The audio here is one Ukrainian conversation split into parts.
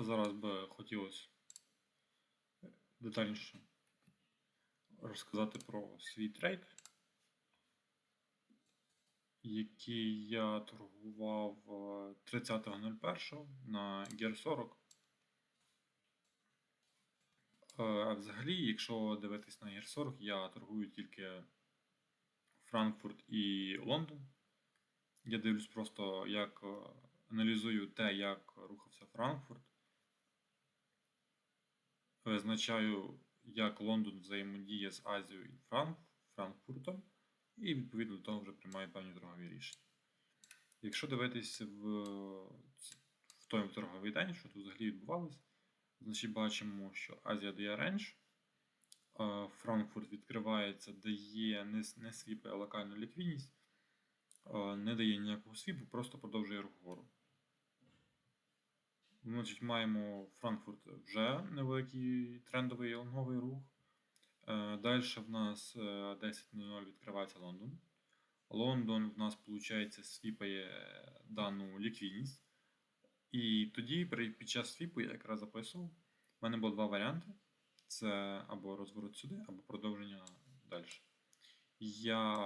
Зараз би хотілося детальніше розказати про свій трейд, який я торгував е, 30.01 на GER 40. Е, взагалі, якщо дивитись на GER 40, я торгую тільки Франкфурт і Лондон. Я дивлюсь просто, як е, аналізую те, як рухався Франкфурт. Визначаю, як Лондон взаємодіє з Азією і Франк, Франкфуртом, і відповідно до того вже приймаю певні торгові рішення. Якщо дивитись в, в той торговий день, що тут взагалі відбувалося, значить бачимо, що Азія дає рендж, Франкфурт відкривається, дає не, не свіпи, а локальну ліквідність, не дає ніякого свіпу, просто продовжує рух вгору. Значить, маємо Франкфурт вже невеликий трендовий лонговий рух. Далі в нас е, 10.00 відкривається Лондон. Лондон в нас, виходить, свіпає дану ліквідність. І тоді під час свіпу я якраз записував. У мене було два варіанти: це або розворот сюди, або продовження далі. Я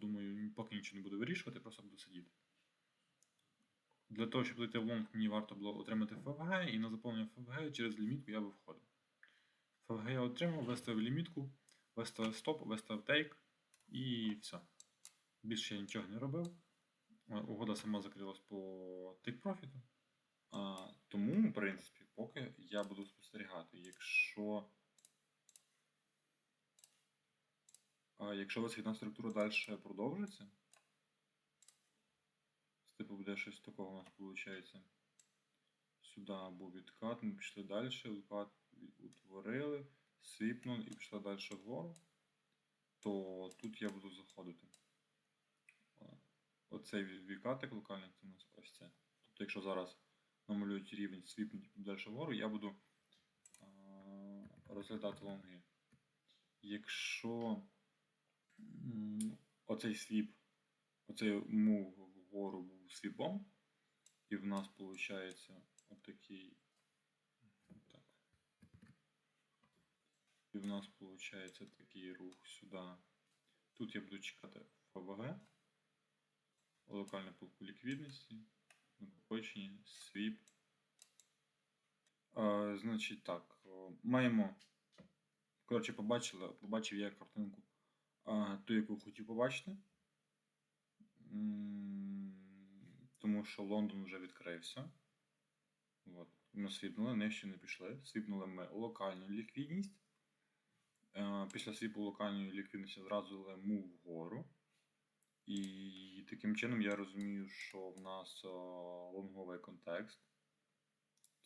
думаю, поки нічого не буду вирішувати, просто буду сидіти. Для того, щоб зайти в лонг, мені варто було отримати ФВГ, і на заповнення ФВГ через лімітку я би входив. ФВГ я отримав, виставив лімітку, виставив стоп, виставив тейк і все. Більше я нічого не робив. Е, Угода сама закрилась по тейк профіту. А, тому, в принципі, поки я буду спостерігати. Якщо. А, якщо висхідна структура далі продовжиться, буде щось такого у нас виходить. Сюди або відкат, ми пішли далі, відкат від- утворили, свіпнули і пішли далі вгору, то тут я буду заходити. Оцей ві- відкатик локальний це у нас ось це. Тобто, якщо зараз намалюють рівень свіпнуть далі вгору, я буду розглядати лонги. Якщо оцей свіп, оцей мув вгору був свіпом, і в нас виходить отакий. Так. І в нас виходить такий рух сюди. Тут я буду чекати ФВГ, локальну полку ліквідності, накопичення, свіп. А, значить так, маємо. Коротше, побачили, побачив я картинку, а, ту, яку хотів побачити. М, Тому що Лондон вже відкрився. От. Ми свіпнули, нижче не пішли. Свіпнули ми локальну ліквідність. Е, Після свіпу локальної ліквідності зразу дали вгору. І таким чином я розумію, що в нас е, лонговий контекст.